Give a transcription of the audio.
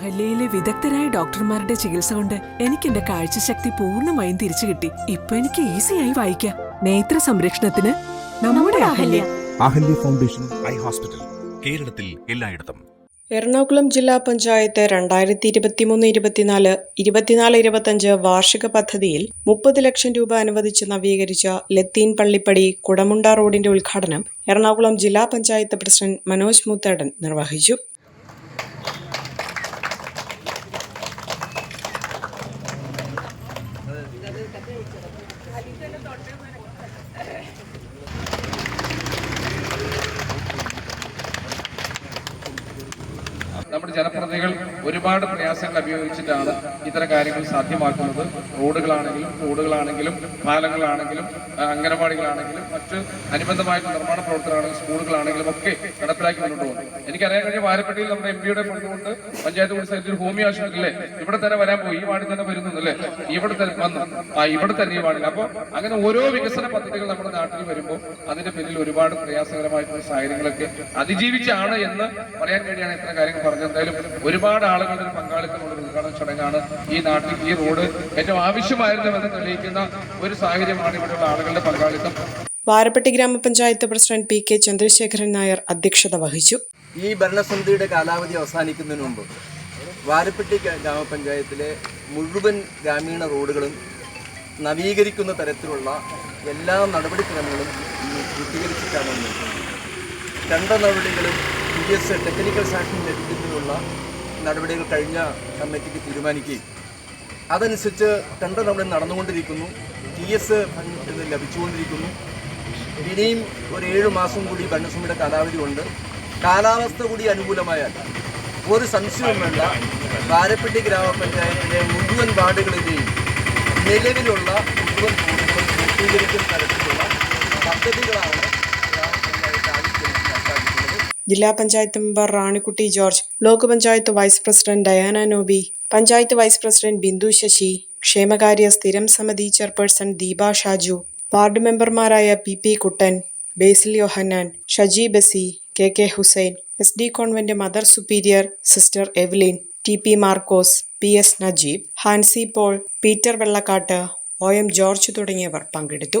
അഹല്യയിലെ വിദഗ്ധരായ ഡോക്ടർമാരുടെ ചികിത്സ കൊണ്ട് എനിക്ക് എന്റെ കാഴ്ചശക്തി പൂർണമായും തിരിച്ചു കിട്ടി. ഇപ്പൊ എനിക്ക് ഈസിയായി വായിക്കാം. നേത്ര സംരക്ഷണത്തിന് നമ്മുടെ Ahalya. Ahalya. Foundation eye hospital കേരളത്തിൽ എല്ലായിടത്തും. എറണാകുളം ജില്ലാ പഞ്ചായത്ത് രണ്ടായിരത്തി ഇരുപത്തിമൂന്ന് ഇരുപത്തിനാല് ഇരുപത്തിനാല് ഇരുപത്തഞ്ച് വാർഷിക പദ്ധതിയിൽ മുപ്പത് ലക്ഷം രൂപ അനുവദിച്ച് നവീകരിച്ച ലത്തീൻ പള്ളിപ്പടി കുടമുണ്ട റോഡിന്റെ ഉദ്ഘാടനം എറണാകുളം ജില്ലാ പഞ്ചായത്ത് പ്രസിഡന്റ് മനോജ് മുത്തേടൻ നിർവഹിച്ചു. not doing it. നമ്മുടെ ജനപ്രതിനിധികൾ ഒരുപാട് പ്രയാസങ്ങൾ അഭിയോഗിച്ചിട്ടാണ് ഇത്തരം കാര്യങ്ങൾ സാധ്യമാക്കുന്നത്. റോഡുകളാണെങ്കിലും റോഡുകളാണെങ്കിലും പാലങ്ങളാണെങ്കിലും അംഗനവാടികളാണെങ്കിലും മറ്റ് അനുബന്ധമായിട്ടുള്ള നിർമ്മാണ പ്രവർത്തനമാണെങ്കിലും സ്കൂളുകളാണെങ്കിലും ഒക്കെ നടപ്പിലാക്കി മുന്നോട്ട് പോകുന്നു എനിക്കറിയാൻ കഴിഞ്ഞ വാരപ്പെട്ടിയിൽ നമ്മുടെ എം പിയുടെ പങ്കുകൊണ്ട് പഞ്ചായത്ത് കൂടി ഭൂമി ഒരു ഹോമിയോ ഇല്ലേ ഇവിടെ തന്നെ വരാൻ പോയി. ഈ വാർഡിൽ തന്നെ വരുന്നു അല്ലേ? ഇവിടെ തന്നെ വന്നു. ആ ഇവിടെ തന്നെ ഈ വാർഡിൽ. അപ്പോൾ അങ്ങനെ ഓരോ വികസന പദ്ധതികൾ നമ്മുടെ നാട്ടിൽ വരുമ്പോൾ അതിന്റെ പിന്നിൽ ഒരുപാട് പ്രയാസകരമായിട്ടുള്ള സാഹചര്യങ്ങളൊക്കെ അതിജീവിച്ചാണ് എന്ന് പറയാൻ വേണ്ടിയാണ് ഇത്തരം കാര്യങ്ങൾ പറഞ്ഞത്. എന്തായാലും ഒരുപാട് ആളുകളുടെ ഒരു പങ്കാളിത്തമുള്ള ഒരു ഉദ്ഘാടന ചടങ്ങാണ് ഈ നാട്ടിൽ ഈ റോഡ് ഏറ്റവും ആവശ്യമായിരുന്നുവെന്ന് തെളിയിക്കുന്ന ഒരു സാഹചര്യമാണ് ഇവിടെയുള്ള ആളുകളുടെ പങ്കാളിത്തം. Varappetty Grama Panchayat president P K Chandrasekharan Nair അധ്യക്ഷത വഹിച്ചു. ഈ ഭരണസമിതിയുടെ കാലാവധി അവസാനിക്കുന്നതിന് മുമ്പ് വാരപ്പെട്ടി ഗ്രാമപഞ്ചായത്തിലെ മുഴുവൻ ഗ്രാമീണ റോഡുകളും നവീകരിക്കുന്ന തരത്തിലുള്ള എല്ലാ നടപടിക്രമങ്ങളും ഇന്ന് പൂർത്തീകരിച്ചിട്ടാണ് രണ്ട് നടപടികളും പി എസ് ടെക്നിക്കൽ സാക്ഷൻ ലഭിക്കുന്നതിനുള്ള നടപടികൾ കഴിഞ്ഞ കമ്മിറ്റിക്ക് തീരുമാനിക്കുകയും അതനുസരിച്ച് ടെൻഡർ നമ്മൾ നടന്നുകൊണ്ടിരിക്കുന്നു. ടി എസ് ഫണ്ട് ലഭിച്ചുകൊണ്ടിരിക്കുന്നു. ഇനിയും ഒരു ഏഴ് മാസം കൂടി ഭരണസമിതിയുടെ കാലാവധി ഉണ്ട്. കാലാവസ്ഥ കൂടി അനുകൂലമായാൽ ഒരു സംശയവും വേണ്ട വാരപ്പെട്ടി ഗ്രാമപഞ്ചായത്തിലെ മുഴുവൻ വാർഡുകളിലെയും നിലവിലുള്ള മുഴുവൻ സ്വീകരിക്കുന്ന തരത്തിലുള്ള പദ്ധതികളാണ് jilla panchayat member Ranikutty George block panchayat vice president Diana Noby panchayat vice president Bindu Sasi ക്ഷേമകാര്യ സ്ഥിരം സമിതി ചെയർപേഴ്സൺ ദീപ ഷാജു വാർഡ് മെമ്പർമാരായ P P Kuttan Basil Yohannan Shaji Basi K K Hussain S D convent mother superior sister Evelyn T P Markose P S Najeeb Hansi Paul Peter Vellakkattu O M George തുടങ്ങിയവർ പങ്കെടുത്തു.